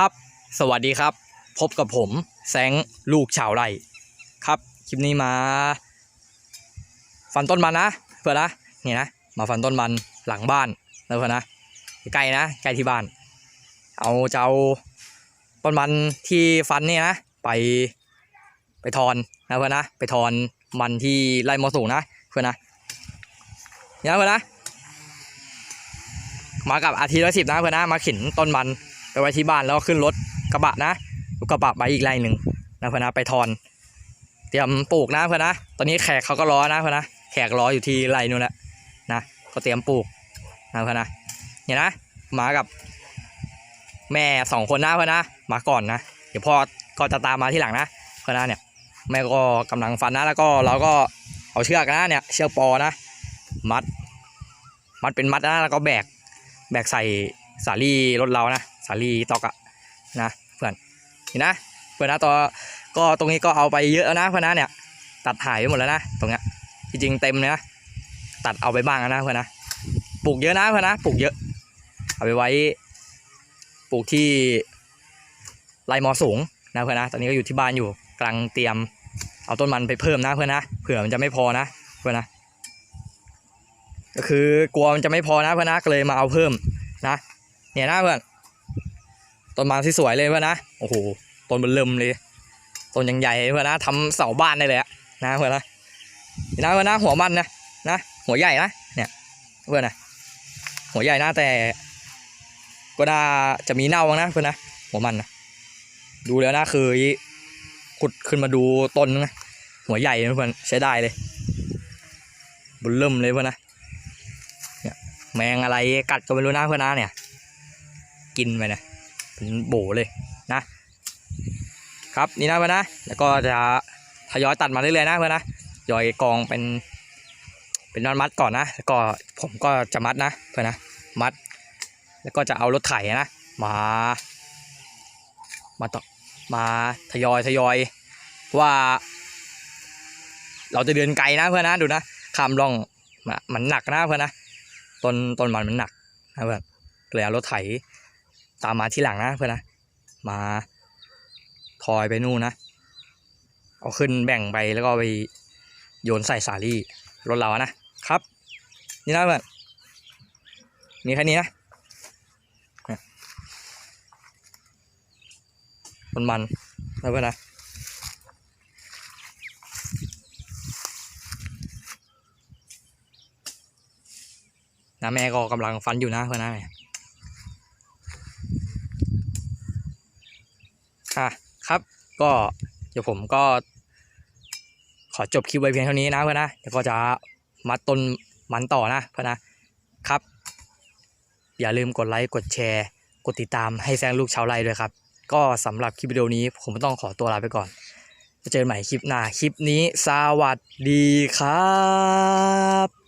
ครับ สวัสดีครับ พบกับผมแสงลูกชาวไร่ครับ คลิปนี้มา ฟันต้นมันนะเพื่อนนะนี่นะมาฟันต้นมันหลังบ้านนะเพื่อนนะใกล้นะใกล้ที่บ้าน เอาจะเอาต้นมันที่ฟันนี่นะไปไปทอนนะเพื่อนนะไปทอนมันที่ไร่มอสูงนะเพื่อนนะนี่นะเพื่อนนะมากับอาทิตย์ละสิบนะเพื่อนนะมาขินต้นมัน ไปไว้ที่บ้านแล้วขึ้นรถกระบะนะรถกระบะไปอีกไร่หนึ่งนะเพื่อนนะไปทอน เตรียมปลูกนะเพื่อนนะ ตอนนี้แขกเขาก็รอนะเพื่อนนะแขกรออยู่ที่ไร่นู้นแหละนะก็เตรียมปลูกนะเพื่อนนะเนี่ยนะมากับแม่สองคนนะเพื่อนนะมาก่อนนะเดี๋ยวพ่อก็จะตามมาที่หลังนะเพื่อนนะเนี่ยแม่ก็กำลังฟันนะแล้วก็เราก็เอาเชือกนะเนี่ยเชือกปอนะ มัด มัดเป็นมัดนะแล้วก็แบกแบกใส่สาลี่รถเรานะ สาลีตอกอะนะเพื่อนเห็นนะเพื่อนนะต่อก็ตรงนี้ก็เอาไปเยอะแล้วนะเพื่อนนะเนี่ยตัดหายไปหมดแล้วนะตรงเนี้ยจริงๆเต็มเลยนะตัดเอาไปบ้างนะเพื่อนนะปลูกเยอะนะเพื่อนนะปลูกเยอะเอาไปไว้ปลูกที่ไรมอสูงนะเพื่อนนะตอนนี้ก็อยู่ที่บ้านอยู่กำลังเตรียมเอาต้นมันไปเพิ่มนะเพื่อนนะเผื่อมันจะไม่พอนะเพื่อนนะก็คือกลัวมันจะไม่พอนะเพื่อนนะก็เลยมาเอาเพิ่มนะเนี่ยนะเพื่อน ต้นไม้ที่สวยเลยเพื่อนนะโอ้โหต้นมันเริ่มเลยต้นยังใหญ่เลยเพื่อนนะทำเสาบ้านได้เลยอะนะเพื่อนนะนะเพื่อนนะหัวมันนะนะหัวใหญ่นะเนี่ยเพื่อนนะหัวใหญ่นะแต่ก็น่าจะมีเน่าบ้างนะเพื่อนนะหัวมันนะดูแล้วนะคือขุดขึ้นมาดูต้นนะหัวใหญ่เพื่อนใช้ได้เลยบุญเริ่มเลยเพื่อนนะแมงอะไรกัดก็ไม่รู้นะเพื่อนนะเนี่ยกินไปนี่ย เป็นโบเลยนะครับนี่นะเพื่อนนะแล้วก็จะทยอยตัดมาเรื่อยๆนะเพื่อนนะยอยกองเป็น เป็นมัดมัดก่อนนะแล้วก็ผมก็จะมัดนะเพื่อนนะมัด แล้วก็จะเอารถไถนะมา มาต่อมาทยอยทยอยว่า เราจะเดินไกลนะเพื่อนนะดูนะข้ามร่องมามันหนักนะเพื่อนนะต้นต้นมันมันหนักนะเพื่อนเลยเอารถไถ ตามมาที่หลังนะเพื่อนนะ มาทอยไปนู่นนะ เอาขึ้นแบ่งไปแล้วก็ไปโยนใส่สาลี่รถเราอะนะครับ นี่นะเพื่อนมีแค่นี้นะเนี่ยต้นมันนะเพื่อนนะนะแม่ก็กำลังฟันอยู่นะเพื่อนนะเนี่ย ค่ะครับก็เดี๋ยวผมก็ ขอจบคลิปไว้เพียงเท่านี้นะเพื่อนนะเดี๋ยวก็จะมัดต้นมันต่อนะเพื่อนนะครับ อย่าลืมกดไลค์กดแชร์ กดติดตามให้แซงลูกชาวไร่ด้วยครับ ก็สำหรับคลิปวิดีโอนี้ผมต้องขอตัวลาไปก่อนจะเจอกันใหม่คลิปหน้าคลิปนี้สวัสดีครับ